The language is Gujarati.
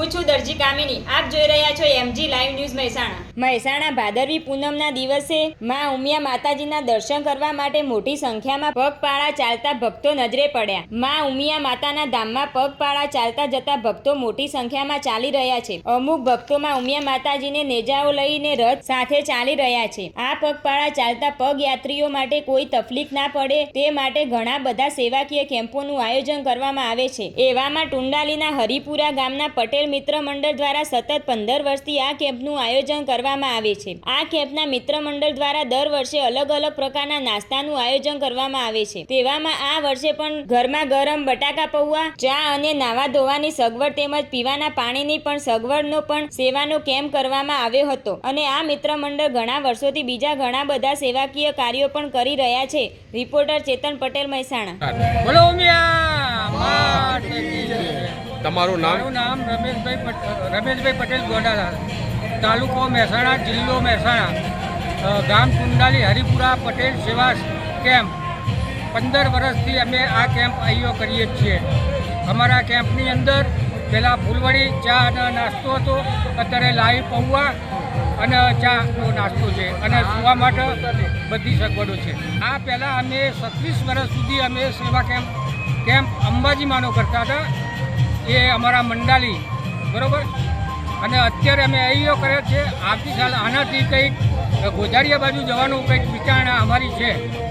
હું છું દરજી કામિની, આપ જોઈ રહ્યા છો MG live news Mehsana. Mehsana ભાદરવી પૂનમના દિવસે માં ઉમિયા માતાજીના દર્શન કરવા માટે મોટી સંખ્યામાં પગપાળા ચાલતા ભક્તો નજરે પડ્યા. માં ઉમિયા માતાના ધામમાં પગપાળા ચાલતા જતા ભક્તો મોટી સંખ્યામાં ચાલી રહ્યા છે. અમુક ભક્તોમાં ઉમિયા માતાજીને નેજાઓ લઈને રથ સાથે ચાલી રહ્યા છે. આ પગપાળા ચાલતા પગયાત્રીઓ માટે કોઈ તકલીફ ના પડે, તે માટે ઘણા બધા સેવાકીય કેમ્પોનું આયોજન કરવામાં આવે છે. એવામાં ટુંડાલીના હરિપુરા ગામના પટેલ મિત્ર મંડળ દ્વારા સતત પંદર વર્ષથી આ કેમ્પનું આયોજન કરવામાં આવે છે. આ કેમ્પના મિત્ર મંડળ દ્વારા દર વર્ષે અલગ અલગ પ્રકારના નાસ્તાનું આયોજન કરવામાં આવે છે. તેવામાં આ વર્ષે પણ ઘરમાં ગરમ બટાકા પૌવા, ચા અને નાવા ધોવાની સગવડ તેમજ પીવાના પાણીની પણ સગવડનો પણ સેવાનો કેમ્પ કરવામાં આવ્યો હતો. અને આ મિત્ર મંડળ ઘણા વર્ષોથી બીજા ઘણા બધા સેવાકીય કાર્યો પણ કરી રહ્યા છે. રિપોર્ટર ચેતન પટેલ મહેસાણા. બોલો ઉમિયા. તમારું નામ? મારું નામ રમેશભાઈ રમેશભાઈ પટેલ ગોડાલા. તાલુકો મહેસાણા, જિલ્લો મહેસાણા. ગામ કુંડાલી હરિપુરા પટેલ સેવા કેમ્પ. પંદર વર્ષથી અમે આ કેમ્પ અહીંયો કરીએ છીએ. અમારા કેમ્પની અંદર પહેલાં ફૂલવડી ચા અને નાસ્તો હતો, અત્યારે લાઈ પૌવા અને ચાનો નાસ્તો છે અને સુવા માટે બધી સગવડો છે. આ પહેલાં અમે સત્રીસ વર્ષ સુધી અમે સેવા કેમ્પ કેમ્પ અંબાજીમાંનો કરતા હતા. એ અમારા મંડાલી, બરોબર? અને અત્યારે અમે અહીંયો કર્યો છે. આવતીકાલ આનાથી કંઈક ગોજારિયા બાજુ જવાનું કંઈક વિચારણા અમારી છે.